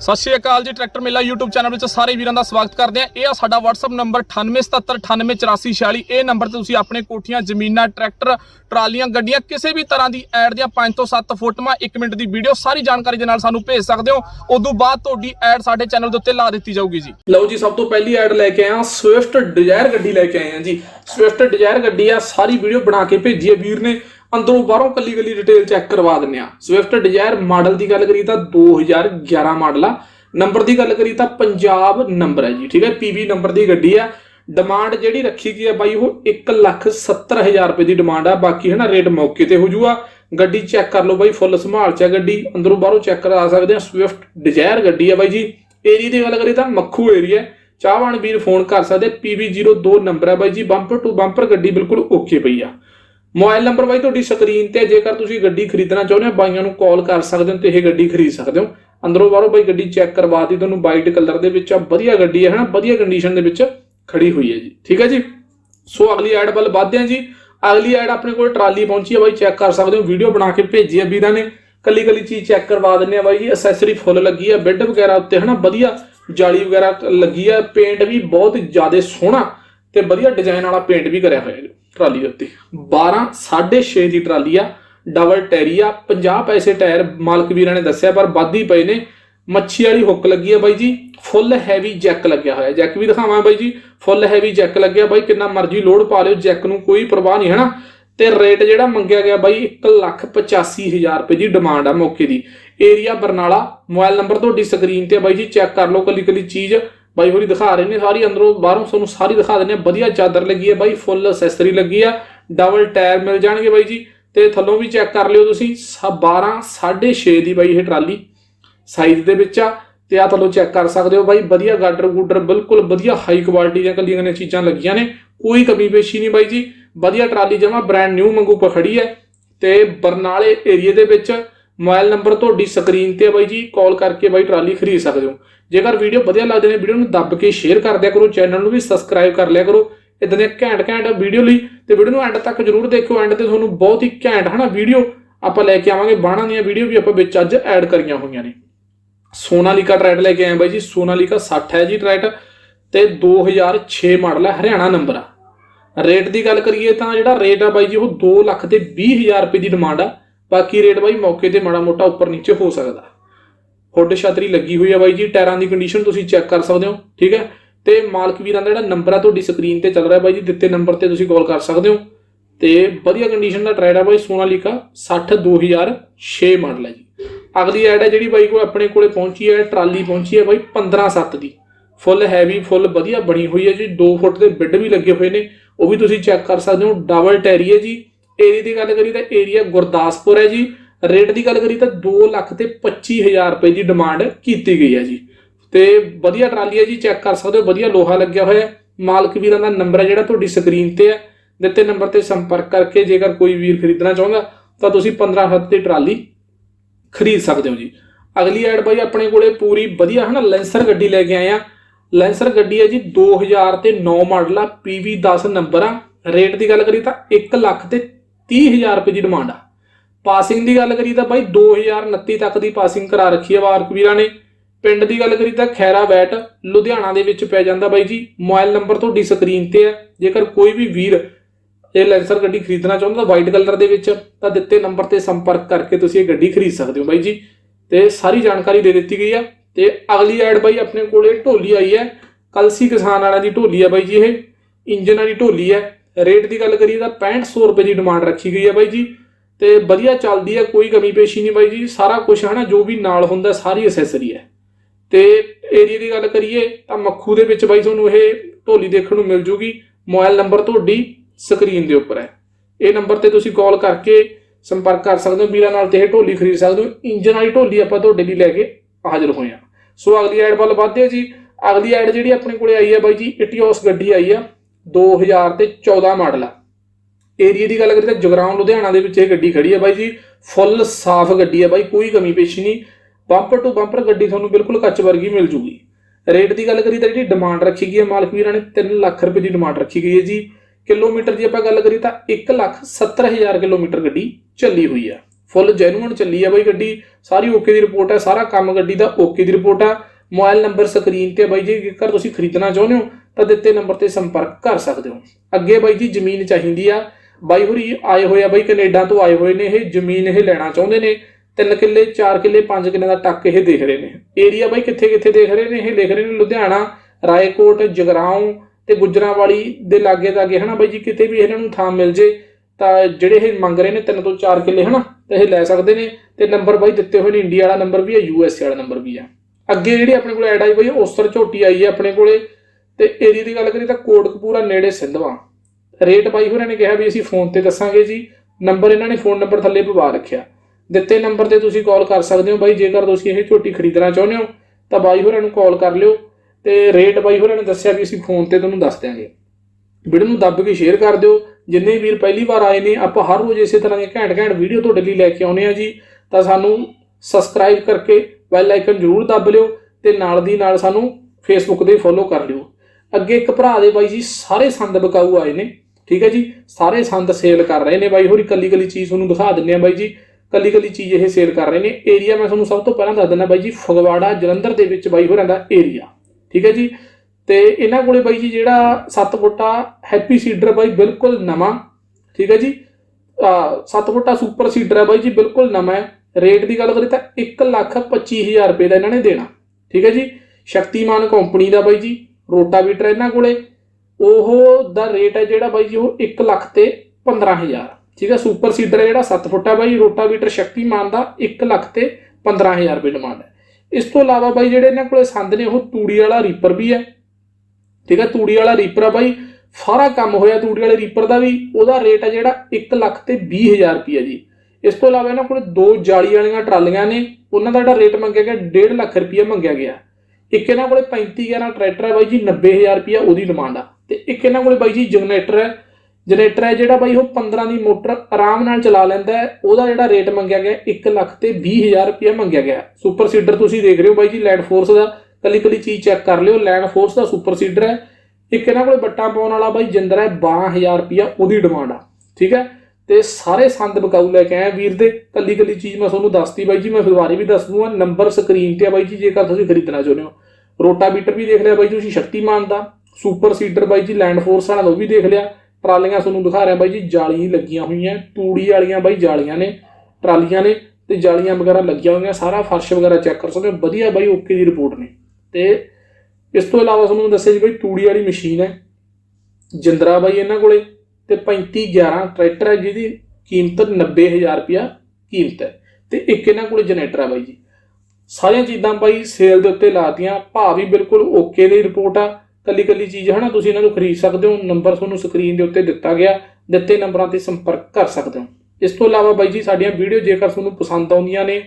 ਸਤਿ ਸ਼੍ਰੀ ਅਕਾਲ ਜੀ, ਟਰੈਕਟਰ ਮੇਲਾ YouTube ਚੈਨਲ ਵਿੱਚ ਸਾਰੇ ਵੀਰਾਂ ਦਾ ਸਵਾਗਤ ਕਰਦੇ ਆ ਇਹ ਆ ਸਾਡਾ WhatsApp ਨੰਬਰ 9877988446 ਇਹ ਨੰਬਰ ਤੇ ਤੁਸੀਂ ਆਪਣੇ ਕੋਠੀਆਂ, ਜ਼ਮੀਨਾਂ, ਟਰੈਕਟਰ, ਟਰਾਲੀਆਂ, ਗੱਡੀਆਂ ਕਿਸੇ ਵੀ ਤਰ੍ਹਾਂ ਦੀ ਐਡ ਦੀਆਂ 5 ਤੋਂ 7 ਫੋਟੋਆਂ 1 ਮਿੰਟ ਦੀ ਵੀਡੀਓ ਸਾਰੀ ਜਾਣਕਾਰੀ ਦੇ ਨਾਲ ਸਾਨੂੰ ਭੇਜ ਸਕਦੇ ਹੋ। ਉਦੋਂ ਬਾਅਦ ਤੁਹਾਡੀ ਐਡ ਸਾਡੇ ਚੈਨਲ ਦੇ ਉੱਤੇ ਲਾ ਦਿੱਤੀ ਜਾਊਗੀ ਜੀ। ਲਓ ਜੀ, ਸਭ ਤੋਂ ਪਹਿਲੀ ਐਡ ਲੈ ਕੇ ਆਇਆ ਸਵਿਫਟ ਡਿਜ਼ਾਇਰ ਗੱਡੀ ਲੈ ਕੇ ਆਏ ਆ ਜੀ। ਸਵਿਫਟ ਡਿਜ਼ਾਇਰ ਗੱਡੀ ਆ, ਸਾਰੀ ਵੀਡੀਓ ਬਣਾ ਕੇ ਭੇਜੀ ਹੈ ਵੀਰ ਨੇ। ਅੰਦਰੋਂ ਬਾਹਰੋਂ ਕੱਲੀ ਕੱਲੀ ਡਿਟੇਲ ਚੈੱਕ ਕਰਵਾ ਦਿੰਨੇ ਆ ਸਵਿਫਟ ਡਿਜ਼ਾਇਰ ਮਾਡਲ ਦੀ ਗੱਲ ਕਰੀ ਤਾਂ 2011 ਮਾਡਲ ਆ। ਨੰਬਰ ਦੀ ਗੱਲ ਕਰੀ ਤਾਂ ਪੰਜਾਬ ਨੰਬਰ ਹੈ ਜੀ, ਠੀਕ ਹੈ? ਪੀਵੀ ਨੰਬਰ ਦੀ ਗੱਡੀ ਆ। ਡਿਮਾਂਡ ਜਿਹੜੀ ਰੱਖੀ ਗਈ ਹੈ ਬਾਈ, ਉਹ 170000 ਰੁਪਏ ਦੀ ਡਿਮਾਂਡ ਆ। ਬਾਕੀ ਹੈ ਨਾ ਰੇਟ ਮੌਕੇ ਤੇ ਹੋ ਜੂਗਾ। ਗੱਡੀ ਚੈੱਕ ਕਰ ਲਓ ਬਾਈ ਫੁੱਲ ਸੰਭਾਲ ਚ ਆ ਗੱਡੀ। ਅੰਦਰੋਂ ਬਾਹਰੋਂ ਚੈੱਕ ਕਰਾ ਸਕਦੇ ਆ ਸਵਿਫਟ ਡਿਜ਼ਾਇਰ ਗੱਡੀ ਆ ਬਾਈ ਜੀ। ਏਰੀਆ ਦੀ ਗੱਲ ਕਰੀ ਤਾਂ ਮੱਖੂ ਏਰੀਆ ਚਾਹਵਾਨ ਵੀਰ ਫੋਨ ਕਰ ਸਕਦੇ। PV02 ਨੰਬਰ ਹੈ ਬਾਈ ਜੀ। ਬੰਪਰ ਟੂ ਬੰਪਰ ਗੱਡੀ ਬਿਲਕੁਲ ਓਕੇ ਪਈ ਆ। ਮੋਬਾਈਲ ਨੰਬਰ ਬਾਈ ਤੁਹਾਡੀ ਸਕਰੀਨ ਤੇ ਜੇਕਰ ਤੁਸੀਂ ਗੱਡੀ ਖਰੀਦਣਾ ਚਾਹੁੰਦੇ ਹੋ, ਬਾਈਆਂ ਨੂੰ ਕਾਲ ਕਰ ਸਕਦੇ ਹੋ ਤੇ ਇਹ ਗੱਡੀ ਖਰੀਦ ਸਕਦੇ ਹੋ। ਅੰਦਰੋਂ ਬਾਹਰੋਂ ਬਾਈ ਗੱਡੀ ਚੈੱਕ ਕਰਵਾਤੀ ਤੁਹਾਨੂੰ ਵਾਈਟ ਕਲਰ ਦੇ ਵਿੱਚ ਆ, ਵਧੀਆ ਗੱਡੀ ਹੈ, ਹਨਾ? ਵਧੀਆ ਕੰਡੀਸ਼ਨ ਦੇ ਵਿੱਚ ਖੜੀ ਹੋਈ ਹੈ ਜੀ। ਠੀਕ ਹੈ ਜੀ? ਸੋ ਅਗਲੀ ਐਡ ਵੱਲ ਵੱਧਦੇ ਹਾਂ ਜੀ। ਅਗਲੀ ਐਡ ਆਪਣੇ ਕੋਲ ਟਰਾਲੀ ਪਹੁੰਚੀ ਹੈ ਬਾਈ, ਚੈੱਕ ਕਰ ਸਕਦੇ ਹੋ। ਵੀਡੀਓ ਬਣਾ ਕੇ ਭੇਜੀ ਹੈ ਵੀਰਾਂ ਨੇ। ਕੱਲੀ ਕੱਲੀ ਚੀਜ਼ ਚੈੱਕ ਕਰਵਾ ਦਿੰਨੇ ਆ ਬਾਈ। ਜੀ ਅਸੈਸਰੀ ਫੁੱਲ ਲੱਗੀ ਹੈ ਬੈੱਡ ਵਗੈਰਾ ਉੱਤੇ, ਹਨਾ? ਵਧੀਆ ਜਾਲੀ ਵਗੈਰਾ ਲੱਗੀ ਹੈ। ਪੇਂਟ ਵੀ ਬਹੁਤ ਜ਼ਿਆਦਾ ਸੋਹਣਾ ਤੇ ਵਧੀਆ ਡਿਜ਼ਾਈਨ ਵਾਲਾ ਪੇਂਟ ਵੀ ਕਰਿਆ ਹੋਇਆ ਹੈ। ਟਰਾਲੀ ਦੇ ਉੱਤੇ 12 6.5 ਦੀ ਟਰਾਲੀ ਆ, ਡਬਲ ਟੈਰੀ 50 ਪੈਸੇ ਟਾਇਰ ਮਾਲਕ ਵੀਰਾਂ ਨੇ ਦੱਸਿਆ, ਪਰ ਵੱਧ ਪਏ ਨੇ। ਮੱਛੀ ਵਾਲੀ ਹੁੱਕ ਲੱਗੀ ਆ ਬਾਈ ਜੀ, ਫੁੱਲ ਹੈਵੀ ਜੈਕ ਲੱਗਿਆ ਹੋਇਆ। ਜੈਕ ਵੀ ਦਿਖਾਵਾਂ ਬਾਈ ਜੀ, ਫੁੱਲ ਹੈਵੀ ਜੈਕ ਲੱਗਿਆ। ਬਾਈ, ਕਿੰਨਾ ਮਰਜ਼ੀ ਲੋਡ ਪਾ ਲਿਓ, ਜੈਕ ਨੂੰ ਕੋਈ ਪਰਵਾਹ ਨਹੀਂ, ਹਨਾ? ਤੇ ਰੇਟ ਜਿਹੜਾ ਮੰਗਿਆ ਗਿਆ ਬਾਈ 185000 ਰੁਪਏ ਦੀ ਡਿਮਾਂਡ ਆ ਮੌਕੇ ਦੀ। ਏਰੀਆ ਬਰਨਾਲਾ, ਮੋਬਾਈਲ ਨੰਬਰ ਤੁਹਾਡੀ ਸਕਰੀਨ ਤੇ ਆ ਬਾਈ ਜੀ, ਚੈੱਕ ਕਰ ਲਓ ਕੱਲੀ ਕੱਲੀ ਚੀਜ਼। ਬਾਈ ਹੋਰੀ ਦਿਖਾ ਰਹੇ ਨੇ ਸਾਰੀ, ਅੰਦਰੋਂ ਬਾਹਰੋਂ ਤੁਹਾਨੂੰ ਸਾਰੀ ਦਿਖਾ ਦਿੰਦੇ ਆ ਵਧੀਆ ਚਾਦਰ ਲੱਗੀ ਹੈ ਬਾਈ, ਫੁੱਲ ਅਸੈਸਰੀ ਲੱਗੀ ਆ ਡਬਲ ਟਾਇਰ ਮਿਲ ਜਾਣਗੇ ਬਾਈ ਜੀ। ਤੇ ਥੱਲੋਂ ਵੀ ਚੈੱਕ ਕਰ ਲਿਓ ਤੁਸੀਂ 12 6.5 ਦੀ ਬਾਈ ਇਹ ਟਰਾਲੀ ਸਾਈਜ਼ ਦੇ ਵਿੱਚ ਆ। ਤੇ ਆ ਥੱਲੋਂ ਚੈੱਕ ਕਰ ਸਕਦੇ ਹੋ ਬਾਈ, ਵਧੀਆ ਗਾਡਰ ਗੂਡਰ ਬਿਲਕੁਲ ਵਧੀਆ ਹਾਈ ਕੁਆਲਿਟੀ ਦੀਆਂ ਕੱਲੀਆਂ ਨੇ ਚੀਜ਼ਾਂ ਲੱਗੀਆਂ ਨੇ। ਕੋਈ ਕਮੀ ਪੇਸ਼ੀ ਨਹੀਂ ਬਾਈ ਜੀ। ਵਧੀਆ ਟਰਾਲੀ ਜਮਾ ਬ੍ਰਾਂਡ ਨਿਊ ਮੰਗੂ ਖੜੀ ਹੈ। ਤੇ ਬਰਨਾਲੇ ਏਰੀਆ ਦੇ ਵਿੱਚ ਮੋਬਾਈਲ ਨੰਬਰ ਤੁਹਾਡੀ ਸਕਰੀਨ ਤੇ ਹੈ ਬਾਈ ਜੀ, ਕਾਲ ਕਰਕੇ ਬਾਈ ਟਰਾਲੀ ਖਰੀਦ ਸਕਦੇ ਹੋ। ਜੇਕਰ ਵੀਡੀਓ ਵਧੀਆ ਲੱਗਦੇ ਨੇ, ਵੀਡੀਓ ਨੂੰ ਦੱਬ ਕੇ ਸ਼ੇਅਰ ਕਰ ਦਿਆ ਕਰੋ ਚੈਨਲ ਨੂੰ ਵੀ ਸਬਸਕ੍ਰਾਈਬ ਕਰ ਲਿਆ ਕਰੋ। ਇਦਾਂ ਦੀਆਂ ਘੈਂਟ ਘੈਂਟ ਵੀਡੀਓ ਲਈ ਤੇ ਵੀਡੀਓ ਨੂੰ ਐਂਡ ਤੱਕ ਜਰੂਰ ਦੇਖਿਓ। ਐਂਡ ਤੇ ਤੁਹਾਨੂੰ ਬਹੁਤ ਹੀ ਘੈਂਟ, ਹਨਾ ਵੀਡੀਓ ਆਪਾਂ ਲੈ ਕੇ ਆਵਾਂਗੇ। ਬਾਣਾ ਦੀਆਂ ਵੀਡੀਓ ਵੀ ਆਪਾਂ ਵਿੱਚ ਅੱਜ ਐਡ ਕਰੀਆਂ ਹੋਈਆਂ ਨੇ। ਸੋਨਾਲੀਕਾ ਟਰੈਟ ਲੈ ਕੇ ਆਏ ਬਾਈ ਜੀ। ਸੋਨਾਲੀਕਾ 60 ਹੈ ਜੀ ਟਰੈਟ ਤੇ 2006 ਮਾਡਲ ਹੈ ਹਰਿਆਣਾ ਨੰਬਰ ਆ। ਰੇਟ ਦੀ ਗੱਲ ਕਰੀਏ ਤਾਂ ਜਿਹੜਾ ਰੇਟ ਆ ਬਾਈ ਜੀ, ਉਹ 2 ਲੱਖ ਤੇ 20000 ਰੁਪਏ ਦੀ ਡਿਮਾਂਡ ਆ। ਬਾਕੀ ਰੇਟ ਬਾਈ ਮੌਕੇ ਤੇ ਮਾੜਾ ਮੋਟਾ ਉੱਪਰ ਨੀਚੇ ਹੋ ਸਕਦਾ। ਹੁੱਡ ਛਤਰੀ ਲੱਗੀ ਹੋਈ ਆ ਬਾਈ ਜੀ, ਟਾਇਰਾਂ ਦੀ ਕੰਡੀਸ਼ਨ ਤੁਸੀਂ ਚੈੱਕ ਕਰ ਸਕਦੇ ਹੋ, ਠੀਕ ਹੈ? ਤੇ ਮਾਲਕ ਵੀਰਾਂ ਦਾ ਜਿਹੜਾ ਨੰਬਰ ਆ, ਤੁਹਾਡੀ ਸਕਰੀਨ ਤੇ ਚੱਲ ਰਿਹਾ ਬਾਈ ਜੀ, ਦਿੱਤੇ ਨੰਬਰ ਤੇ ਤੁਸੀਂ ਕਾਲ ਕਰ ਸਕਦੇ ਹੋ। ਤੇ ਵਧੀਆ ਕੰਡੀਸ਼ਨ ਦਾ ਟਰੈਡ ਆ ਬਾਈ ਸੋਨਾਲੀਕਾ 60 2006 ਮਾਡਲ ਹੈ ਜੀ। ਅਗਲੀ ਐਡ ਹੈ ਜਿਹੜੀ ਬਾਈ ਕੋਲ ਆਪਣੇ ਕੋਲੇ ਪਹੁੰਚੀ ਹੈ, ਟਰਾਲੀ ਪਹੁੰਚੀ ਹੈ ਬਾਈ 15 7 ਦੀ। ਫੁੱਲ ਹੈਵੀ ਫੁੱਲ ਵਧੀਆ ਬਣੀ ਹੋਈ ਹੈ ਜੀ 2 ਫੁੱਟ ਦੇ ਬਿੱਡ ਵੀ ਲੱਗੇ ਹੋਏ ਨੇ, ਉਹ ਵੀ ਤੁਸੀਂ ਚੈੱਕ ਕਰ ਸਕਦੇ ਹੋ ਡਬਲ ਟੈਰੀ ਹੈ ਜੀ। ਏਰੀਆ ਦੀ ਗੱਲ ਕਰੀ ਤਾਂ ਏਰੀਆ ਗੁਰਦਾਸਪੁਰ ਹੈ ਜੀ। ਰੇਟ ਦੀ ਗੱਲ ਕਰੀ ਤਾਂ 2 ਲੱਖ ਤੇ 25000 ਰੁਪਏ ਦੀ ਡਿਮਾਂਡ ਕੀਤੀ ਗਈ ਹੈ ਜੀ। ਤੇ ਵਧੀਆ ਟਰਾਲੀ ਹੈ ਜੀ ਚੈੱਕ ਕਰ ਸਕਦੇ ਹੋ, ਵਧੀਆ ਲੋਹਾ ਲੱਗਿਆ ਹੋਇਆ ਹੈ। ਮਾਲਕ ਵੀਰਾਂ ਦਾ ਨੰਬਰ ਹੈ ਜਿਹੜਾ ਤੁਹਾਡੀ ਸਕਰੀਨ ਤੇ ਹੈ। ਦਿੱਤੇ ਨੰਬਰ ਤੇ ਸੰਪਰਕ ਕਰਕੇ ਜੇਕਰ ਕੋਈ ਵੀਰ ਖਰੀਦਣਾ ਚਾਹੁੰਦਾ ਤਾਂ ਤੁਸੀਂ 15 ਹੱਥ ਦੀ ਟਰਾਲੀ ਖਰੀਦ ਸਕਦੇ ਹੋ ਜੀ। ਅਗਲੀ ਐਡ ਬਾਈ ਆਪਣੇ ਕੋਲੇ ਪੂਰੀ ਵਧੀਆ ਹਨਾ ਲੈਂਸਰ ਗੱਡੀ ਲੈ ਕੇ ਆਏ ਆ ਲੈਂਸਰ ਗੱਡੀ ਹੈ ਜੀ 2000 ਤੇ 9 ਮਾਡਲ ਆ PV10 ਨੰਬਰ ਆ। ਰੇਟ ਦੀ ਗੱਲ ਕਰੀ ਤਾਂ 1 ਲੱਖ ਤੇ 30000 ਰੁਪਏ ਦੀ ਡਿਮਾਂਡ ਆ। ਪਾਸਿੰਗ ਦੀ ਗੱਲ ਕਰੀ ਤਾਂ ਬਾਈ 2029 ਤੱਕ ਦੀ ਪਾਸਿੰਗ ਕਰਾ ਰੱਖੀ ਹੈ ਵਾਰਕ ਵੀਰਾਂ ਨੇ। ਪਿੰਡ ਦੀ ਗੱਲ ਕਰੀ ਤਾਂ ਖੈਰਾ ਬੈਟ ਲੁਧਿਆਣਾ ਦੇ ਵਿੱਚ ਪੈ ਜਾਂਦਾ ਬਾਈ ਜੀ। ਮੋਬਾਈਲ ਨੰਬਰ ਤੁਹਾਡੀ ਸਕਰੀਨ ਤੇ ਹੈ ਜੇਕਰ ਕੋਈ ਵੀ ਵੀਰ ਇਹ ਲੈਂਸਰ ਗੱਡੀ ਖਰੀਦਣਾ ਚਾਹੁੰਦਾ ਵਾਈਟ ਕਲਰ ਦੇ ਵਿੱਚ ਤਾਂ ਦਿੱਤੇ ਨੰਬਰ ਤੇ ਸੰਪਰਕ ਕਰਕੇ ਤੁਸੀਂ ਇਹ ਗੱਡੀ ਖਰੀਦ ਸਕਦੇ ਹੋ ਬਾਈ ਜੀ। ਤੇ ਸਾਰੀ ਜਾਣਕਾਰੀ ਦੇ ਦਿੱਤੀ ਗਈ ਆ। ਤੇ ਅਗਲੀ ਐਡ ਬਾਈ ਆਪਣੇ ਕੋਲੇ ਢੋਲੀ ਆਈ ਹੈ। ਕਲਸੀ ਕਿਸਾਨ ਵਾਲਿਆਂ ਦੀ ਢੋਲੀ ਆ ਬਾਈ ਜੀ ਇਹ। ਇੰਜਨ ਵਾਲੀ ਢੋਲੀ ਹੈ। ਰੇਟ ਦੀ ਗੱਲ ਕਰੀਏ ਤਾਂ 6500 ਰੁਪਏ ਦੀ ਡਿਮਾਂਡ ਰੱਖੀ ਗਈ ਹੈ ਬਾਈ ਜੀ। ਤੇ ਵਧੀਆ ਚੱਲਦੀ ਹੈ, ਕੋਈ ਕਮੀ ਪੇਸ਼ੀ ਨਹੀਂ ਬਾਈ ਜੀ। ਸਾਰਾ ਕੁਝ ਹੈ ਨਾ, ਜੋ ਵੀ ਨਾਲ ਹੁੰਦਾ, ਸਾਰੀ ਐਸੈਸਰੀ ਹੈ। ਤੇ ਏਰੀਆ ਦੀ ਗੱਲ ਕਰੀਏ ਤਾਂ ਮੱਖੂ ਦੇ ਵਿੱਚ ਬਾਈ ਤੁਹਾਨੂੰ ਇਹ ਢੋਲੀ ਦੇਖਣ ਨੂੰ ਮਿਲ ਜੂਗੀ। ਮੋਬਾਈਲ ਨੰਬਰ ਤੁਹਾਡੀ ਸਕਰੀਨ ਦੇ ਉੱਪਰ ਹੈ। ਇਹ ਨੰਬਰ ਤੇ ਤੁਸੀਂ ਕਾਲ ਕਰਕੇ ਸੰਪਰਕ ਕਰ ਸਕਦੇ ਹੋ, ਵੀਰਾਂ ਨਾਲ ਤੇ ਇਹ ਢੋਲੀ ਖਰੀਦ ਸਕਦੇ ਹੋ। ਇੰਜਨ ਵਾਲੀ ਢੋਲੀ ਆਪਾਂ ਤੁਹਾਡੇ ਲਈ ਲੈ ਕੇ ਹਾਜ਼ਰ ਹੋਏ ਹਾਂ। ਸੋ ਅਗਲੀ ਐਡ ਵੱਲ ਵਧਦੇ ਹਾਂ ਜੀ। ਅਗਲੀ ਐਡ ਜਿਹੜੀ ਆਪਣੇ ਕੋਲੇ ਆਈ ਹੈ ਬਾਈ ਜੀ ਇਟੀਓਸ ਗੱਡੀ ਆਈ ਆ। 2000 ਤੇ 14 ਮਾਡਲ ਆ। ਏਰੀਆ ਦੀ ਗੱਲ ਕਰੀਏ ਤਾਂ ਜਗਰਾਉਂ, ਲੁਧਿਆਣਾ ਦੇ ਵਿੱਚ ਇਹ ਗੱਡੀ ਖੜੀ ਹੈ ਬਾਈ ਜੀ। ਫੁੱਲ ਸਾਫ਼ ਗੱਡੀ ਹੈ ਬਾਈ, ਕੋਈ ਕਮੀ ਪੇਸ਼ੀ ਨਹੀਂ। ਬੰਪਰ ਟੂ ਬੰਪਰ ਗੱਡੀ ਤੁਹਾਨੂੰ ਬਿਲਕੁਲ ਕੱਚ ਵਰਗੀ ਮਿਲ ਜੂਗੀ। ਰੇਟ ਦੀ ਗੱਲ ਕਰੀ ਤਾਂ ਜਿਹੜੀ ਡਿਮਾਂਡ ਰੱਖੀ ਗਈ ਹੈ ਮਾਲਕ ਵੀਰਾਂ ਨੇ 3 ਲੱਖ ਰੁਪਏ ਦੀ ਡਿਮਾਂਡ ਰੱਖੀ ਗਈ ਹੈ ਜੀ। ਕਿਲੋਮੀਟਰ ਦੀ ਆਪਾਂ ਗੱਲ ਕਰੀ ਤਾਂ 1 ਲੱਖ 70 ਹਜ਼ਾਰ ਕਿਲੋਮੀਟਰ ਗੱਡੀ ਚੱਲੀ ਹੋਈ ਆ। ਫੁੱਲ ਜੈਨੂਅਨ ਚੱਲੀ ਆ ਬਾਈ ਗੱਡੀ। ਸਾਰੀ ਓਕੇ ਦੀ ਰਿਪੋਰਟ ਹੈ ਸਾਰਾ ਕੰਮ ਗੱਡੀ ਦਾ ਓਕੇ ਦੀ ਰਿਪੋਰਟ ਆ। ਮੋਬਾਈਲ ਨੰਬਰ ਸਕਰੀਨ ਤੇ ਬਾਈ ਜੀ, ਜੇਕਰ ਤੁਸੀਂ ਖਰੀਦਣਾ ਚਾਹੁੰਦੇ ਹੋ ਤਾਂ ਦਿੱਤੇ ਨੰਬਰ ਤੇ ਸੰਪਰਕ ਕਰ ਸਕਦੇ ਹੋ। ਅੱਗੇ ਬਾਈ ਜੀ ਜ਼ਮੀਨ ਚਾਹੀਦੀ ਆ। ਬਾਈ ਹੋਰੀ ਆਏ ਹੋਏ ਆ, ਬਾਈ ਕੈਨੇਡਾ ਤੋਂ ਆਏ ਹੋਏ ਨੇ ਇਹ। ਜ਼ਮੀਨ ਇਹ ਲੈਣਾ ਚਾਹੁੰਦੇ ਨੇ। 3 ਕਿੱਲੇ 4 ਕਿੱਲੇ 5 ਕਿੱਲੇ ਦਾ ਟੱਕ ਇਹ ਦੇਖ ਰਹੇ ਨੇ। ਏਰੀਆ ਬਾਈ ਕਿੱਥੇ ਕਿੱਥੇ ਦੇਖ ਰਹੇ ਨੇ? ਇਹ ਲਿਖ ਰਹੇ ਨੇ ਲੁਧਿਆਣਾ, ਰਾਏਕੋਟ, ਜਗਰਾਉਂ ਤੇ ਗੁਜਰਾਂਵਾਲੀ ਦੇ ਲਾਗੇ ਦਾਗੇ ਹਨਾ ਬਾਈ ਜੀ, ਕਿਤੇ ਵੀ ਇਹਨਾਂ ਨੂੰ ਥਾਂ ਮਿਲ ਜੇ, ਤਾਂ ਜਿਹੜੇ ਇਹ ਮੰਗ ਰਹੇ ਨੇ 3 ਤੋਂ 4 ਕਿੱਲੇ, ਹਨਾ, ਤਾਂ ਇਹ ਲੈ ਸਕਦੇ ਨੇ। ਤੇ ਨੰਬਰ ਬਾਈ ਦਿੱਤੇ ਹੋਏ ਨੇ, ਇੰਡੀਆ ਵਾਲਾ ਨੰਬਰ ਵੀ ਹੈ ਯੂਐਸਏ ਵਾਲਾ ਨੰਬਰ ਵੀ ਆ। ਅੱਗੇ ਜਿਹੜੀ ਆਪਣੇ ਕੋਲ ਐਡ ਆਈ ਬਾਈ ਉਸਰ ਝੋਟੀ ਆਈ ਹੈ ਆਪਣੇ ਕੋਲੇ। ਤੇ ਏਰੀਆ ਦੀ ਗੱਲ ਕਰੀ ਤਾਂ ਕੋਟਕਪੂਰਾ ਨੇੜੇ ਸਿੰਧਵਾ ਰੇਟ ਬਾਈ ਹੋਰਾਂ ਨੇ ਕਿਹਾ ਵੀ ਅਸੀਂ ਫੋਨ ਤੇ ਦੱਸਾਂਗੇ ਜੀ। ਨੰਬਰ ਇਹਨਾਂ ਨੇ ਫੋਨ ਨੰਬਰ ਥੱਲੇ ਪਵਾ ਰੱਖਿਆ। ਦਿੱਤੇ ਨੰਬਰ ਤੇ ਤੁਸੀਂ ਕਾਲ ਕਰ ਸਕਦੇ ਹੋ ਬਾਈ। ਜੇਕਰ ਤੁਸੀਂ ਇਹ ਝੋਟੀ ਖਰੀਦਣਾ ਚਾਹੁੰਦੇ ਹੋ, ਤਾਂ ਬਾਈ ਹੋਰਾਂ ਨੂੰ ਕਾਲ ਕਰ ਲਿਓ। ਤੇ ਰੇਟ ਬਾਈ ਹੋਰਾਂ ਨੇ ਦੱਸਿਆ ਵੀ ਅਸੀਂ ਫੋਨ ਤੇ ਤੁਹਾਨੂੰ ਦੱਸ ਦਿਆਂਗੇ। ਵੀਡੀਓ ਨੂੰ ਦੱਬ ਕੇ ਸ਼ੇਅਰ ਕਰ ਦਿਓ। ਜਿੰਨੇ ਵੀਰ ਪਹਿਲੀ ਵਾਰ ਆਏ ਨੇ, ਆਪਾਂ ਹਰ ਰੋਜ਼ ਇਸੇ ਤਰ੍ਹਾਂ ਦੀਆਂ ਘੈਂਟ ਘੈਂਟ ਵੀਡੀਓ ਤੁਹਾਡੇ ਲਈ ਲੈ ਕੇ ਆਉਨੇ ਆ ਜੀ। ਤਾਂ ਸਾਨੂੰ ਸਬਸਕ੍ਰਾਈਬ ਕਰਕੇ ਬੈਲ ਆਈਕਨ ਜ਼ਰੂਰ ਦੱਬ ਲਿਓ ਤੇ ਨਾਲ ਦੀ ਨਾਲ ਸਾਨੂੰ ਫੇਸਬੁੱਕ ਤੇ ਫੋਲੋ ਕਰ ਲਿਓ। ਅੱਗੇ ਇੱਕ ਭਰਾ ਦੇ ਬਾਈ ਜੀ ਸਾਰੇ ਸੰਦ ਬਕਾਊ ਆਏ ਨੇ, ਠੀਕ ਹੈ ਜੀ? ਸਾਰੇ ਸੰਦ ਸੇਲ ਕਰ ਰਹੇ ਨੇ ਬਾਈ, ਹੋਰੀ ਕੱਲੀ ਕੱਲੀ ਚੀਜ਼ ਤੁਹਾਨੂੰ ਦਿਖਾ ਦਿੰਨੇ ਆ ਬਾਈ ਜੀ। ਕੱਲੀ ਕੱਲੀ ਚੀਜ਼ ਇਹ ਸੇਲ ਕਰ ਰਹੇ ਨੇ। ਏਰੀਆ ਮੈਂ ਤੁਹਾਨੂੰ ਸਭ ਤੋਂ ਪਹਿਲਾਂ ਦੱਸ ਦਿੰਦਾ ਬਾਈ ਜੀ, ਫਗਵਾੜਾ, ਜਲੰਧਰ ਦੇ ਵਿੱਚ ਬਾਈ ਹੋਰਾਂ ਦਾ ਏਰੀਆ ਠੀਕ ਹੈ ਜੀ? ਤੇ ਇਹਨਾਂ ਕੋਲੇ ਬਾਈ ਜੀ ਜਿਹੜਾ 7 ਫੁੱਟਾ ਹੈਪੀ ਸੀਡਰ ਬਾਈ ਬਿਲਕੁਲ ਨਵਾਂ, ਠੀਕ ਹੈ ਜੀ? ਆ 7 ਫੁੱਟਾ ਸੁਪਰ ਸੀਡਰ ਹੈ ਬਾਈ ਜੀ, ਬਿਲਕੁਲ ਨਵਾਂ ਹੈ। ਰੇਟ ਦੀ ਗੱਲ ਕਰੀ ਤਾਂ 1 ਲੱਖ 25000 ਰੁਪਏ ਦਾ ਇਹਨਾਂ ਨੇ ਦੇਣਾ, ਠੀਕ ਹੈ ਜੀ? ਸ਼ਕਤੀਮਾਨ ਕੰਪਨੀ ਦਾ ਬਾਈ ਜੀ। ਰੋਟਾਵੀਟਰ ਇਹਨਾਂ ਕੋਲੇ, ਉਹ ਦਾ ਰੇਟ ਹੈ ਜਿਹੜਾ ਬਾਈ ਜੀ ਉਹ 1 ਲੱਖ ਤੇ 15000 ਠੀਕ ਹੈ ਸੁਪਰ ਸੀਡਰ ਹੈ ਜਿਹੜਾ 7 ਹੈ ਬਾਈ, ਰੋਟਾਵੀਟਰ ਸ਼ਕਤੀਮਾਨ ਦਾ 1 ਲੱਖ ਤੇ 15000 ਰੁਪਏ ਡਿਮਾਂਡ ਹੈ। ਇਸ ਤੋਂ ਇਲਾਵਾ ਬਾਈ ਜਿਹੜੇ ਇਹਨਾਂ ਕੋਲੇ ਸੰਦ ਨੇ, ਉਹ ਤੂੜੀ ਵਾਲਾ ਰੀਪਰ ਵੀ ਹੈ। ਠੀਕ ਹੈ, ਤੂੜੀ ਵਾਲਾ ਰੀਪਰ ਆ ਬਾਈ, ਸਾਰਾ ਕੰਮ ਹੋਇਆ ਤੂੜੀ ਵਾਲੇ ਰੀਪਰ ਦਾ ਵੀ, ਉਹਦਾ ਰੇਟ ਹੈ ਜਿਹੜਾ 1 ਲੱਖ ਤੇ 20000 ਰੁਪਏ ਜੀ। ਇਸ ਤੋਂ ਇਲਾਵਾ ਇਹਨਾਂ ਕੋਲ ਦੋ ਜਾਲੀ ਵਾਲੀਆਂ ਟਰਾਲੀਆਂ ਨੇ, ਉਹਨਾਂ ਦਾ ਜਿਹੜਾ ਰੇਟ ਮੰਗਿਆ ਗਿਆ 1.5 ਲੱਖ ਰੁਪਏ ਮੰਗਿਆ ਗਿਆ। ਇੱਕ ਇਹਨਾਂ ਕੋਲੇ 35 11 ਟਰੈਕਟਰ ਹੈ ਬਾਈ ਜੀ 90000 ਰੁਪਏ ਉਹਦੀ ਡਿਮਾਂਡ ਆ। ਤੇ ਇੱਕ ਇਹਨਾਂ ਕੋਲੇ ਬਾਈ ਜੀ ਜਨਰੇਟਰ ਹੈ। ਜਨਰੇਟਰ ਹੈ ਜਿਹੜਾ ਬਾਈ ਉਹ 15 ਦੀ ਮੋਟਰ ਆਰਾਮ ਨਾਲ ਚਲਾ ਲੈਂਦਾ ਹੈ। ਉਹਦਾ ਜਿਹੜਾ ਰੇਟ ਮੰਗਿਆ ਗਿਆ 1 ਲੱਖ ਤੇ 20000 ਰੁਪਏ ਮੰਗਿਆ ਗਿਆ ਸੁਪਰ ਸੀਡਰ ਤੁਸੀਂ ਦੇਖ ਰਹੇ ਹੋ ਬਾਈ ਜੀ ਲੈਂਡ ਫੋਰਸ ਦਾ। ਕੱਲੀ ਕੱਲੀ ਚੀਜ਼ ਚੈੱਕ ਕਰ ਲਿਓ ਲੈਂਡ ਫੋਰਸ ਦਾ ਸੁਪਰ ਸੀਡਰ ਹੈ। ਇੱਕ ਇਹਨਾਂ ਕੋਲੇ ਬੱਟਾ ਪਾਉਣ ਵਾਲਾ ਬਾਈ ਜਿੰਦਰ ਹੈ 12000 ਰੁਪਿਆ ਉਹਦੀ ਡਿਮਾਂਡ ਆ। ਠੀਕ ਹੈ? ਤੇ ਸਾਰੇ ਸੰਦ ਬਕਾਊ ਲੈ ਕੇ ਆਏ ਵੀਰ ਦੇ। ਕੱਲੀ ਕੱਲੀ ਚੀਜ਼ ਮੈਂ ਤੁਹਾਨੂੰ ਦੱਸਤੀ ਬਾਈ ਜੀ, ਮੈਂ ਦੁਬਾਰੇ ਵੀ ਦੱਸ ਦੂੰਗਾ। ਨੰਬਰ ਸਕਰੀਨ ਤੇ ਆ ਬਾਈ ਜੀ, ਜੇਕਰ ਤੁਸੀਂ ਖਰੀਦਣਾ ਚਾਹੁੰਦੇ ਹੋ। ਰੋਟਾਵੀਟਰ ਵੀ ਦੇਖ ਲਿਆ ਬਾਈ ਜੀ, ਤੁਸੀਂ ਸ਼ਕਤੀਮਾਨ ਦਾ। ਸੁਪਰ ਸੀਡਰ ਬਾਈ ਜੀ ਲੈਂਡ ਫੋਰਸ ਵਾਲਾ ਉਹ ਵੀ ਦੇਖ ਲਿਆ। ਟਰਾਲੀਆਂ ਤੁਹਾਨੂੰ ਦਿਖਾ ਰਿਹਾ ਬਾਈ ਜੀ ਜਾਲੀ ਲੱਗੀਆਂ ਹੋਈਆਂ। ਤੂੜੀ ਵਾਲੀਆਂ ਬਾਈ ਜਾਲੀਆਂ ਨੇ, ਟਰਾਲੀਆਂ ਨੇ ਤੇ ਜਾਲੀਆਂ ਵਗੈਰਾ ਲੱਗੀਆਂ ਹੋਈਆਂ। ਸਾਰਾ ਫਰਸ਼ ਵਗੈਰਾ ਚੈੱਕ ਕਰ ਸਕਦੇ ਹੋ। ਵਧੀਆ ਬਾਈ ਓਕੇ ਦੀ ਰਿਪੋਰਟ ਨੇ। ਤੇ ਇਸ ਤੋਂ ਇਲਾਵਾ ਤੁਹਾਨੂੰ ਦੱਸਿਆ ਜੀ ਬਾਈ, ਤੂੜੀ ਵਾਲੀ ਮਸ਼ੀਨ ਹੈ। ਜਿੰਦਰਾ ਬਾਈ ਇਹਨਾਂ ਕੋਲੇ। ਤੇ 35 11 ਟਰੈਕਟਰ ਹੈ ਜਿਹਦੀ ਕੀਮਤ 90000 ਰੁਪਿਆ ਕੀਮਤ ਹੈ। ਤੇ ਇੱਕ ਇਹਨਾਂ ਕੋਲ ਜਨਰੇਟਰ ਆ ਬਾਈ ਜੀ। ਸਾਰੀਆਂ ਚੀਜ਼ਾਂ ਬਾਈ ਸੇਲ ਦੇ ਉੱਤੇ ਲਾਤੀਆਂ। ਭਾਅ ਵੀ ਬਿਲਕੁਲ ਓਕੇ ਦੀ ਰਿਪੋਰਟ ਆ। ਕੱਲੀ ਕੱਲੀ ਚੀਜ਼ ਹਨਾ ਤੁਸੀਂ ਇਹਨਾਂ ਨੂੰ ਖਰੀਦ ਸਕਦੇ ਹੋ। ਨੰਬਰ ਤੁਹਾਨੂੰ ਸਕਰੀਨ ਦੇ ਉੱਤੇ ਦਿੱਤਾ ਗਿਆ। ਦਿੱਤੇ ਨੰਬਰਾਂ ਤੇ ਸੰਪਰਕ ਕਰ ਸਕਦੇ ਹੋ। ਇਸ ਤੋਂ ਇਲਾਵਾ ਬਾਈ ਜੀ, ਸਾਡੀਆਂ ਵੀਡੀਓ ਜੇਕਰ ਤੁਹਾਨੂੰ ਪਸੰਦ ਆਉਂਦੀਆਂ ਨੇ,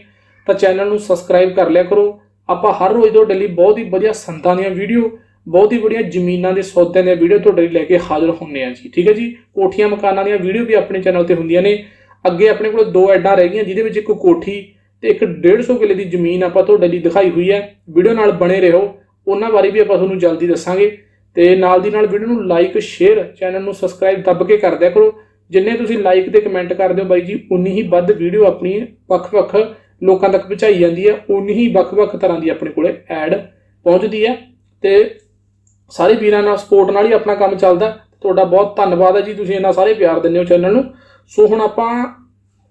ਤਾਂ ਚੈਨਲ ਨੂੰ ਸਬਸਕ੍ਰਾਈਬ ਕਰ ਲਿਆ ਕਰੋ। ਆਪਾਂ ਹਰ ਰੋਜ਼ ਤੁਹਾਡੇ ਲਈ ਬਹੁਤ ਹੀ ਵਧੀਆ ਸੰਤਾਂ ਦੀਆਂ ਵੀਡੀਓ ਬਹੁਤ ਹੀ ਵਧੀਆ ਜ਼ਮੀਨਾਂ ਦੇ ਸੌਦਿਆਂ ਦੀਆਂ ਵੀਡੀਓ ਤੁਹਾਡੇ ਲਈ ਲੈ ਕੇ ਹਾਜ਼ਰ ਹੁੰਨੇ ਆ ਜੀ, ਠੀਕ ਹੈ ਜੀ? ਕੋਠੀਆਂ ਮਕਾਨਾਂ ਦੀਆਂ ਵੀਡੀਓ ਵੀ ਆਪਣੇ ਚੈਨਲ ਤੇ ਹੁੰਦੀਆਂ ਨੇ। ਅੱਗੇ ਆਪਣੇ ਕੋਲ ਦੋ ਐਡਾਂ ਰਹਿ ਗਈਆਂ, ਜਿਹਦੇ ਵਿੱਚ ਇੱਕ ਕੋਠੀ ਤੇ ਇੱਕ 150 ਕਿੱਲੇ ਦੀ ਜ਼ਮੀਨ ਆਪਾਂ ਤੁਹਾਡੇ ਲਈ ਦਿਖਾਈ ਹੋਈ ਹੈ। ਵੀਡੀਓ ਨਾਲ ਬਣੇ ਰਹੋ, ਉਹਨਾਂ ਬਾਰੇ ਵੀ ਆਪਾਂ ਤੁਹਾਨੂੰ ਜਲਦੀ ਦੱਸਾਂਗੇ। ਤੇ ਨਾਲ ਦੀ ਨਾਲ ਵੀਡੀਓ ਨੂੰ ਲਾਈਕ ਸ਼ੇਅਰ ਚੈਨਲ ਨੂੰ ਸਬਸਕ੍ਰਾਈਬ ਦੱਬ ਕੇ ਕਰ ਦਿਆ ਕਰੋ। ਜਿੰਨੇ ਤੁਸੀਂ ਲਾਈਕ ਤੇ ਕਮੈਂਟ ਕਰਦੇ ਹੋ ਬਾਈ ਜੀ, ਉਨੀ ਹੀ ਵੱਧ ਵੀਡੀਓ ਆਪਣੀ ਵੱਖ-ਵੱਖ ਲੋਕਾਂ ਤੱਕ ਪਹੁੰਚਾਈ ਜਾਂਦੀ ਹੈ। ਉਨੀ ਹੀ ਵੱਖ-ਵੱਖ ਤਰ੍ਹਾਂ ਦੀ ਆਪਣੇ ਕੋਲੇ ਐਡ ਪਹੁੰਚਦੀ ਹੈ। ਤੇ ਸਾਰੇ ਵੀਰਾਂ ਨਾਲ ਸਪੋਰਟ ਨਾਲ ਹੀ ਆਪਣਾ ਕੰਮ ਚੱਲਦਾ। ਤੁਹਾਡਾ ਬਹੁਤ ਧੰਨਵਾਦ ਹੈ ਜੀ, ਤੁਸੀਂ ਇੰਨਾ ਸਾਰੇ ਪਿਆਰ ਦਿੰਦੇ ਹੋ ਚੈਨਲ ਨੂੰ। ਸੋ ਹੁਣ ਆਪਾਂ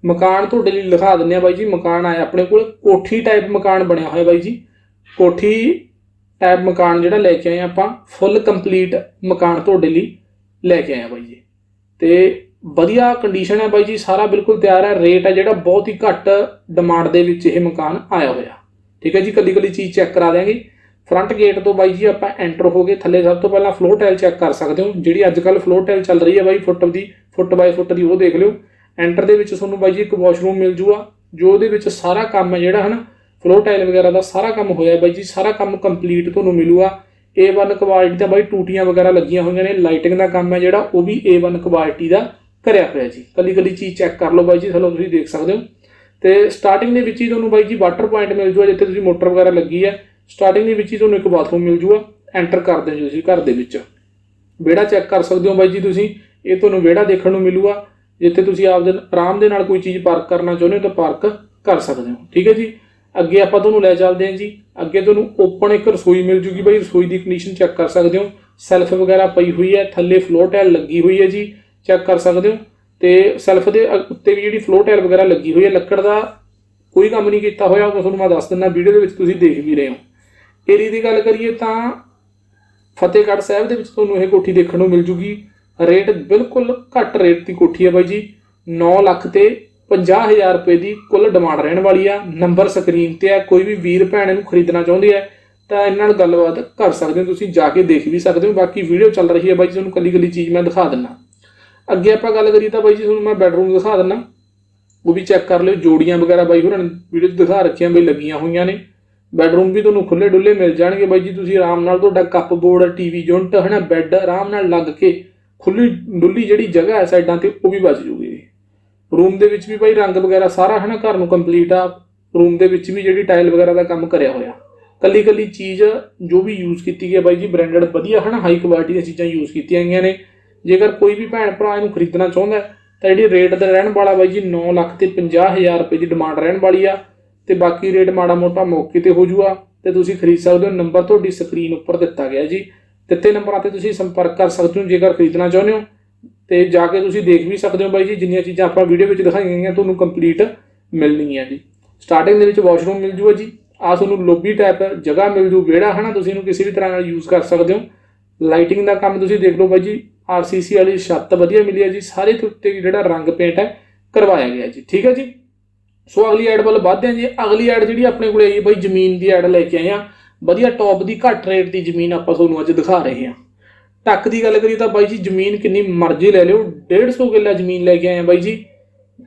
ਮਕਾਨ ਤੁਹਾਡੇ ਲਈ ਲਿਖਾ ਦਿੰਨੇ ਆ ਬਾਈ ਜੀ, ਮਕਾਨ ਆਇਆ ਆਪਣੇ ਕੋਲ, ਕੋਠੀ ਟਾਈਪ ਮਕਾਨ ਬਣਿਆ ਹੋਇਆ ਬਾਈ ਜੀ। ਕੋਠੀ ਟਾਈਪ ਮਕਾਨ ਜਿਹੜਾ ਲੈ ਕੇ ਆਏ ਆ ਆਪਾਂ ਫੁੱਲ ਕੰਪਲੀਟ ਮਕਾਨ ਤੁਹਾਡੇ ਲਈ ਲੈ ਕੇ ਆਏ ਆ ਬਾਈ ਜੀ। ਤੇ ਵਧੀਆ ਕੰਡੀਸ਼ਨ ਹੈ ਬਾਈ ਜੀ, ਸਾਰਾ ਬਿਲਕੁਲ ਤਿਆਰ ਹੈ ਰੇਟ ਹੈ ਜਿਹੜਾ ਬਹੁਤ ਹੀ ਘੱਟ ਡਿਮਾਂਡ ਦੇ ਵਿੱਚ ਇਹ ਮਕਾਨ ਆਇਆ ਹੋਇਆ। ਠੀਕ ਹੈ ਜੀ ਕੱਲੀ ਕੱਲੀ ਚੀਜ਼ ਚੈੱਕ ਕਰਾ ਦਿਆਂਗੇ। ਫਰੰਟ ਗੇਟ ਤੋਂ ਬਾਈ ਜੀ ਆਪਾਂ ਐਂਟਰ ਹੋ ਗਏ। ਥੱਲੇ ਸਭ ਤੋਂ ਪਹਿਲਾਂ ਫਲੋਰ ਟਾਈਲ ਚੈੱਕ ਕਰ ਸਕਦੇ ਹੋ। ਜਿਹੜੀ ਅੱਜ ਕੱਲ ਫਲੋਰ ਟਾਈਲ ਚੱਲ ਰਹੀ ਹੈ ਬਾਈ ਫੁੱਟ ਦੀ ਫੁੱਟ ਬਾਈ ਫੁੱਟ ਦੀ, ਉਹ ਦੇਖ ਲਿਓ। ਐਂਟਰ ਦੇ ਵਿੱਚ ਤੁਹਾਨੂੰ ਬਾਈ ਜੀ ਇੱਕ ਵਾਸ਼ਰੂਮ ਮਿਲ ਜੂਗਾ, ਜੋ ਉਹਦੇ ਵਿੱਚ ਸਾਰਾ ਕੰਮ ਹੈ ਜਿਹੜਾ ਹਨਾ ਫਲੋਰ ਟਾਈਲ ਵਗੈਰਾ ਦਾ ਸਾਰਾ ਕੰਮ ਹੋਇਆ ਬਾਈ ਜੀ। ਸਾਰਾ ਕੰਮ ਕੰਪਲੀਟ ਤੁਹਾਨੂੰ ਮਿਲੂਗਾ। A1 ਕੁਆਲਿਟੀ ਦਾ ਬਾਈ ਟੂਟੀਆਂ ਵਗੈਰਾ ਲੱਗੀਆਂ ਹੋਈਆਂ ਨੇ। ਲਾਈਟਿੰਗ ਦਾ ਕੰਮ ਹੈ ਜਿਹੜਾ, ਉਹ ਵੀ A1 ਕੁਆਲਿਟੀ ਦਾ ਕਰਿਆ ਹੋਇਆ ਜੀ। ਕੱਲੀ ਕੱਲੀ ਚੀਜ਼ ਚੈੱਕ ਕਰ ਲਓ ਬਾਈ ਜੀ, ਥੱਲੋਂ ਤੁਸੀਂ ਦੇਖ ਸਕਦੇ ਹੋ। ਤੇ ਸਟਾਰਟਿੰਗ ਦੇ ਵਿੱਚ ਹੀ ਤੁਹਾਨੂੰ ਬਾਈ ਜੀ ਵਾਟਰ ਪੁਆਇੰਟ ਮਿਲ ਜੂਗਾ, ਜਿੱਥੇ ਤੁਸੀਂ ਮੋਟਰ ਵਗੈਰਾ ਲੱਗੀ ਹੈ। ਸਟਾਰਟਿੰਗ ਦੇ ਵਿੱਚ ਹੀ ਤੁਹਾਨੂੰ ਇੱਕ ਬਾਥਰੂਮ ਮਿਲ ਜੂਗਾ ਐਂਟਰ ਕਰਦੇ ਹੋ ਜੀ ਤੁਸੀਂ ਘਰ ਦੇ ਵਿੱਚ। ਵਿਹੜਾ ਚੈੱਕ ਕਰ ਸਕਦੇ ਹੋ ਬਾਈ ਜੀ ਤੁਸੀਂ, ਇਹ ਤੁਹਾਨੂੰ ਵਿਹੜਾ ਦੇਖਣ ਨੂੰ ਮਿਲੂਗਾ। ਜਿੱਥੇ ਤੁਸੀਂ ਆਪਦੇ ਆਰਾਮ ਦੇ ਨਾਲ ਕੋਈ ਚੀਜ਼ ਪਾਰਕ ਕਰਨਾ ਚਾਹੁੰਦੇ ਹੋ ਤਾਂ ਪਾਰਕ ਕਰ ਸਕਦੇ ਹੋ। ਠੀਕ ਹੈ ਜੀ? ਅੱਗੇ ਆਪਾਂ ਤੁਹਾਨੂੰ ਲੈ ਚੱਲਦੇ ਹਾਂ ਜੀ। ਅੱਗੇ ਤੁਹਾਨੂੰ ਓਪਨ ਇੱਕ ਰਸੋਈ ਮਿਲ ਜੂਗੀ ਬਾਈ, ਰਸੋਈ ਦੀ ਕੰਡੀਸ਼ਨ ਚੈੱਕ ਕਰ ਸਕਦੇ ਹੋ। ਸੈਲਫ ਵਗੈਰਾ ਪਈ ਹੋਈ ਹੈ, ਥੱਲੇ ਫਲੋਰ ਟਾਇਲ ਲੱਗੀ ਹੋਈ ਹੈ ਜੀ। ਚੈੱਕ ਕਰ ਸਕਦੇ ਹੋ। ਤੇ ਸੈਲਫ ਦੇ ਅ- ਉੱਤੇ ਵੀ ਜਿਹੜੀ ਫਲੋਰ ਟਾਇਲ ਵਗੈਰਾ ਲੱਗੀ ਹੋਈ ਹੈ, ਲੱਕੜ ਦਾ ਕੋਈ ਕੰਮ ਨਹੀਂ ਕੀਤਾ ਹੋਇਆ, ਉਹ ਤੁਹਾਨੂੰ ਮੈਂ ਦੱਸ ਦਿੰਦਾ, ਵੀਡੀਓ ਦੇ ਵਿੱਚ ਤੁਸੀਂ ਦੇਖ ਵੀ ਰਹੇ ਹੋ। ਏਰੀ ਦੀ ਗੱਲ ਕਰੀਏ ਤਾਂ ਫਤਿਹਗੜ੍ਹ ਸਾਹਿਬ ਦੇ ਵਿੱਚ ਤੁਹਾਨੂੰ ਇਹ ਕੋਠੀ ਦੇਖਣ ਨੂੰ ਮਿਲ ਜੂਗੀ। ਰੇਟ ਬਿਲਕੁਲ ਘੱਟ ਰੇਟ ਦੀ ਕੋਠੀ ਹੈ ਬਾਈ ਜੀ। 9 ਲੱਖ ਤੇ 50000 ਰੁਪਏ ਦੀ ਕੁੱਲ ਡਿਮਾਂਡ ਰਹਿਣ ਵਾਲੀ ਆ। ਨੰਬਰ ਸਕਰੀਨ ਤੇ ਆ। ਕੋਈ ਵੀ ਵੀਰ ਭੈਣ ਇਹਨੂੰ ਖਰੀਦਣਾ ਚਾਹੁੰਦੇ ਆ, ਤਾਂ ਇਹਨਾਂ ਨਾਲ ਗੱਲਬਾਤ ਕਰ ਸਕਦੇ ਹੋ। ਤੁਸੀਂ ਜਾ ਕੇ ਦੇਖ ਵੀ ਸਕਦੇ ਹੋ। ਬਾਕੀ ਵੀਡੀਓ ਚੱਲ ਰਹੀ ਹੈ ਬਾਈ ਜੀ। ਤੁਹਾਨੂੰ ਕੱਲੀ ਕੱਲੀ ਚੀਜ਼ ਮੈਂ ਦਿਖਾ ਦਿੰਨਾ। ਅੱਗੇ ਆਪਾਂ ਗੱਲ ਕਰੀਏ ਤਾਂ ਬਾਈ ਜੀ, ਤੁਹਾਨੂੰ ਮੈਂ ਬੈਡਰੂਮ ਦਿਖਾ ਦਿੰਨਾ। ਉਹ ਵੀ ਚੈੱਕ ਕਰ ਲਿਓ। ਜੋੜੀਆਂ ਵਗੈਰਾ ਬਾਈ ਹੋਰਾਂ ਨੇ ਵੀਡੀਓ 'ਚ ਦਿਖਾ ਰੱਖੀਆਂ ਬਈ ਲੱਗੀਆਂ ਹੋਈਆਂ ਨੇ। ਬੈਡਰੂਮ ਵੀ ਤੁਹਾਨੂੰ ਖੁੱਲੇ ਡੁੱਲੇ ਮਿਲ ਜਾਣਗੇ ਬਾਈ ਜੀ, ਤੁਸੀਂ ਆਰਾਮ ਨਾਲ ਤੁਹਾਡਾ ਕੱਪ ਬੋਰਡ, ਟੀਵੀ, ਯੂਨਿਟ, ਹਨਾ, ਬੈੱਡ ਆਰਾਮ ਨਾਲ ਲੱਗ ਕੇ ਖੁੱਲੀ ਡੁੱਲੀ ਜਿਹੜੀ ਜਗ੍ਹਾ ਹੈ ਸਾਈਡਾਂ ਤੇ, ਉਹ ਵੀ ਬਚ ਜੂਗੀ। ਰੂਮ ਦੇ ਵਿੱਚ ਵੀ ਬਾਈ ਰੰਗ ਵਗੈਰਾ ਸਾਰਾ, ਹਨਾ, ਘਰ ਨੂੰ ਕੰਪਲੀਟ ਆ। ਰੂਮ ਦੇ ਵਿੱਚ ਵੀ ਜਿਹੜੀ ਟਾਈਲ ਵਗੈਰਾ ਦਾ ਕੰਮ ਕਰਿਆ ਹੋਇਆ। ਕੱਲੀ ਕੱਲੀ ਚੀਜ਼ ਜੋ ਵੀ ਯੂਜ਼ ਕੀਤੀ ਗਈ ਹੈ ਬਾਈ ਜੀ ਬ੍ਰਾਂਡਡ ਵਧੀਆ, ਹਨਾ ਹਾਈ ਕੁਆਲਿਟੀ ਦੀਆਂ ਚੀਜ਼ਾਂ ਯੂਜ਼ ਕੀਤੀਆਂ ਗਈਆਂ ਨੇ। ਜੇਕਰ ਕੋਈ ਵੀ ਭੈਣ ਭਰਾ ਇਹਨੂੰ ਖਰੀਦਣਾ ਚਾਹੁੰਦਾ ਤਾਂ ਜਿਹੜੀ ਰੇਟ ਦਾ ਰਹਿਣ ਵਾਲਾ ਬਾਈ ਜੀ 9 ਲੱਖ ਤੇ 50000 ਰੁਪਏ ਦੀ ਡਿਮਾਂਡ ਰਹਿਣ ਵਾਲੀ ਆ। ਤੇ ਬਾਕੀ ਰੇਟ ਮਾੜਾ ਮੋਟਾ ਮੌਕੇ ਤੇ ਹੋ ਜੂਗਾ ਤੇ ਤੁਸੀਂ ਖਰੀਦ ਸਕਦੇ ਹੋ। ਨੰਬਰ ਤੁਹਾਡੀ ਸਕਰੀਨ ਉੱਪਰ ਦਿੱਤਾ ਗਿਆ ਜੀ। ਦਿੱਤੇ ਨੰਬਰਾਂ ਤੇ ਤੁਸੀਂ ਸੰਪਰਕ ਕਰ ਸਕਦੇ ਹੋ ਜੇਕਰ ਖਰੀਦਣਾ ਚਾਹੁੰਦੇ ਹੋ। ਤੇ ਜਾ ਕੇ ਤੁਸੀਂ ਦੇਖ ਵੀ ਸਕਦੇ ਹੋ ਬਾਈ ਜੀ, ਜਿੰਨੀਆਂ ਚੀਜ਼ਾਂ ਆਪਾਂ ਵੀਡੀਓ ਵਿੱਚ ਦਿਖਾਈਆਂ ਗਈਆਂ, ਤੁਹਾਨੂੰ ਕੰਪਲੀਟ ਮਿਲਣਗੀਆਂ ਜੀ। ਸਟਾਰਟਿੰਗ ਦੇ ਵਿੱਚ ਵਾਸ਼ਰੂਮ ਮਿਲ ਜੂਗਾ ਜੀ। ਆ ਤੁਹਾਨੂੰ ਲੋਬੀ ਟਾਈਪ ਜਗ੍ਹਾ ਮਿਲ ਜੂ, ਵਿਹੜਾ ਹਨਾ, ਤੁਸੀਂ ਇਹਨੂੰ ਕਿਸੇ ਵੀ ਤਰ੍ਹਾਂ ਨਾਲ ਯੂਜ਼ ਕਰ ਸਕਦੇ ਹੋ। ਲਾਈਟਿੰਗ ਦਾ ਕੰਮ ਤੁਸੀਂ ਦੇਖ ਲਓ ਬਾਈ ਜੀ ਆਰਸੀਸੀ ਵਾਲੀ ਛੱਤ ਵਧੀਆ ਮਿਲੀ ਹੈ ਜੀ। ਸਾਰੇ ਦੇ ਉੱਤੇ ਜਿਹੜਾ ਰੰਗ ਪੇਂਟ ਹੈ, ਕਰਵਾਇਆ ਗਿਆ ਜੀ। ਠੀਕ ਹੈ ਜੀ? ਸੋ ਅਗਲੀ ਐਡ ਵੱਲ ਵੱਧਦੇ ਹਾਂ ਜੀ। ਅਗਲੀ ਐਡ ਜਿਹੜੀ ਆਪਣੇ ਕੋਲੇ ਆਈ ਹੈ ਜ਼ਮੀਨ ਦੀ ਐਡ ਲੈ ਕੇ ਆਏ ਆ ਵਧੀਆ ਟੌਪ ਦੀ ਘੱਟ ਰੇਟ ਦੀ ਜ਼ਮੀਨ ਆਪਾਂ ਤੁਹਾਨੂੰ ਅੱਜ ਦਿਖਾ ਰਹੇ ਹਾਂ। ਟੱਕ ਦੀ ਗੱਲ ਕਰੀਏ ਤਾਂ ਬਾਈ ਜੀ, ਜ਼ਮੀਨ ਕਿੰਨੀ ਮਰਜ਼ੀ ਲੈ ਲਿਓ। 150 ਕਿੱਲਾ ਜ਼ਮੀਨ ਲੈ ਕੇ ਆਏ ਆ ਬਾਈ ਜੀ।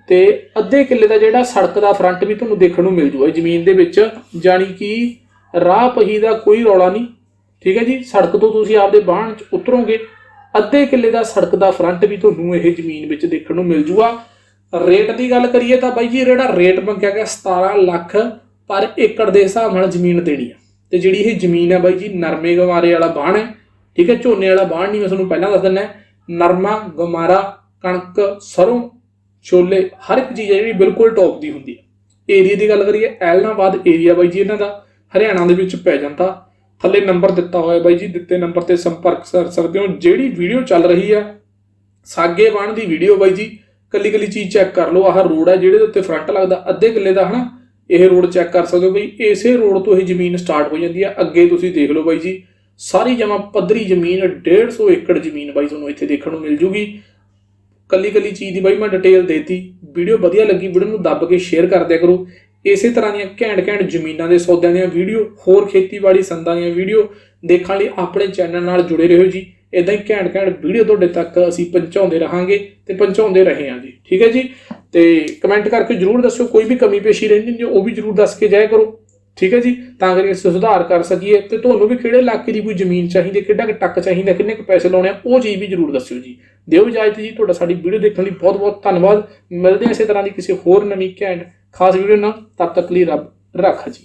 ਤੇ ਅੱਧੇ ਕਿੱਲੇ ਦਾ ਜਿਹੜਾ ਸੜਕ ਦਾ ਫਰੰਟ ਵੀ ਤੁਹਾਨੂੰ ਦੇਖਣ ਨੂੰ ਮਿਲ ਜੂਗਾ ਜ਼ਮੀਨ ਦੇ ਵਿੱਚ ਜਾਣੀ ਕਿ ਰਾਹ ਪਹੀ ਦਾ ਕੋਈ ਰੌਲਾ ਨਹੀਂ। ਠੀਕ ਹੈ ਜੀ। ਸੜਕ ਤੋਂ ਤੁਸੀਂ ਆਪਦੇ ਬਾਹਣ ਚ ਉਤਰੋਗੇ। ਅੱਧੇ ਕਿੱਲੇ ਦਾ ਸੜਕ ਦਾ ਫਰੰਟ ਵੀ ਤੁਹਾਨੂੰ ਇਹ ਜ਼ਮੀਨ ਵਿੱਚ ਦੇਖਣ ਨੂੰ ਮਿਲ ਜੂਗਾ। ਰੇਟ ਦੀ ਗੱਲ ਕਰੀਏ ਤਾਂ ਬਾਈ ਜੀ, ਜਿਹੜਾ ਰੇਟ ਮੰਗਿਆ ਗਿਆ 17 ਲੱਖ ਪਰ ਏਕੜ ਦੇ ਹਿਸਾਬ ਨਾਲ ਜ਼ਮੀਨ ਦੇਣੀ ਆ। ਤੇ ਜਿਹੜੀ ਇਹ ਜ਼ਮੀਨ ਹੈ ਬਾਈ ਜੀ, ਨਰਮੇ ਗਮਾਰੇ ਵਾਲਾ ਬਾਣ ਹੈ, ਠੀਕ ਹੈ, ਝੋਨੇ ਵਾਲਾ ਬਾਣ ਨਹੀਂ ਮੈਂ ਤੁਹਾਨੂੰ ਪਹਿਲਾਂ ਦੱਸ ਦਿੰਦਾ। ਨਰਮਾ ਗਮਾਰਾ ਕਣਕ, ਸਰੋਂ, ਛੋਲੇ, ਹਰ ਇੱਕ ਚੀਜ਼ ਹੈ ਜਿਹੜੀ ਬਿਲਕੁਲ ਟੌਪ ਦੀ ਹੁੰਦੀ ਹੈ ਏਰੀਆ ਦੀ ਗੱਲ ਕਰੀਏ, ਐਲਨਾਬਾਦ ਏਰੀਆ ਬਾਈ ਜੀ ਇਹਨਾਂ ਦਾ, ਹਰਿਆਣਾ ਦੇ ਵਿੱਚ ਪੈ ਜਾਂਦਾ। ਥੱਲੇ ਨੰਬਰ ਦਿੱਤਾ ਹੋਇਆ ਬਾਈ ਜੀ, ਦਿੱਤੇ ਨੰਬਰ ਤੇ ਸੰਪਰਕ ਕਰ ਸਕਦੇ ਹੋ। ਜਿਹੜੀ ਵੀਡੀਓ ਚੱਲ ਰਹੀ ਹੈ ਸਾਗੇ ਬਾਣ ਦੀ ਵੀਡੀਓ ਬਾਈ ਜੀ ਕੱਲੀ ਕੱਲੀ ਚੀਜ਼ ਚੈੱਕ ਕਰ ਲਓ, ਆਹ ਰੋਡ ਹੈ ਜਿਹੜੇ ਦੇ ਉੱਤੇ ਫਰੰਟ ਲੱਗਦਾ, ਅੱਧੇ ਕਿੱਲੇ ਦਾ ਹਨਾ, ਇਹ ਰੋਡ ਚੈੱਕ ਕਰ ਸਕਦੇ ਹੋ ਬਈ, ਇਸੇ ਰੋਡ ਤੋਂ ਇਹ ਜ਼ਮੀਨ ਸਟਾਰਟ ਹੋ ਜਾਂਦੀ ਹੈ, ਅੱਗੇ ਤੁਸੀਂ ਦੇਖ ਲਓ ਬਾਈ ਜੀ, ਸਾਰੀ ਜਮਾ ਪੱਧਰੀ ਜ਼ਮੀਨ 150 ਏਕੜ ਜ਼ਮੀਨ ਬਾਈ ਤੁਹਾਨੂੰ ਇੱਥੇ ਦੇਖਣ ਨੂੰ ਮਿਲ ਜੂਗੀ। ਕੱਲੀ ਕੱਲੀ ਚੀਜ਼ ਦੀ ਬਾਈ ਮੈਂ ਡਿਟੇਲ ਦੇਤੀ ਵੀਡੀਓ ਵਧੀਆ ਲੱਗੀ, ਵੀਡੀਓ ਨੂੰ ਦੱਬ ਕੇ ਸ਼ੇਅਰ ਕਰ ਦਿਆ ਕਰੋ। ਇਸੇ ਤਰ੍ਹਾਂ ਦੀਆਂ ਘੈਂਟ ਘੈਂਟ ਜ਼ਮੀਨਾਂ ਦੇ ਸੌਦਿਆਂ ਦੀਆਂ ਵੀਡੀਓ ਹੋਰ ਖੇਤੀਬਾੜੀ ਸੰਦਾਂ ਦੀਆਂ ਵੀਡੀਓ ਦੇਖਣ ਲਈ ਆਪਣੇ ਚੈਨਲ ਨਾਲ ਜੁੜੇ ਰਹੋ ਜੀ। ਇਦਾਂ ਹੀ ਘੈਂਟ ਘੈਂਟ ਵੀਡੀਓ ਤੁਹਾਡੇ ਤੱਕ ਅਸੀਂ ਪਹੁੰਚਾਉਂਦੇ ਰਹਾਂਗੇ ਤੇ ਪਹੁੰਚਾਉਂਦੇ ਰਹੇ ਹਾਂ ਜੀ। ਠੀਕ ਹੈ ਜੀ? ਤੇ ਕਮੈਂਟ ਕਰਕੇ ਜਰੂਰ ਦੱਸਿਓ ਕੋਈ ਵੀ ਕਮੀ ਪੇਸ਼ੀ ਰਹਿੰਦੀ ਜੀ ਉਹ ਵੀ ਜਰੂਰ ਦੱਸ ਕੇ ਜਾਇਆ ਕਰੋ। ਠੀਕ ਹੈ ਜੀ? ਤਾਂ ਕਰਕੇ ਅਸੀਂ ਸੁਧਾਰ ਕਰ ਸਕੀਏ ਤੇ ਤੁਹਾਨੂੰ ਵੀ ਕਿਹੜੇ ਇਲਾਕੇ ਦੀ ਕੋਈ ਜ਼ਮੀਨ ਚਾਹੀਦੀ ਹੈ, ਕਿੱਡਾ ਕੁ ਟੱਕ ਚਾਹੀਦਾ ਕਿੰਨੇ ਕੁ ਪੈਸੇ ਲਾਉਣੇ ਆ ਉਹ ਚੀਜ਼ ਵੀ ਜਰੂਰ ਦੱਸਿਓ ਜੀ। ਦਿਓ ਇਜਾਜ਼ਤ ਜੀ ਤੁਹਾਡਾ ਸਾਡੀ ਵੀਡੀਓ ਦੇਖਣ ਲਈ ਬਹੁਤ ਬਹੁਤ ਧੰਨਵਾਦ। ਮਿਲਦੇ ਹਾਂ ਇਸੇ ਤਰ੍ਹਾਂ ਦੀ ਕਿਸੇ ਹੋਰ ਨਵੀਂ ਘੈਂਟ ਖਾਸ ਵੀਡੀਓ ਨਾਲ ਤਦ ਤੱਕ ਲਈ ਰੱਬ ਰੱਖਾ ਜੀ।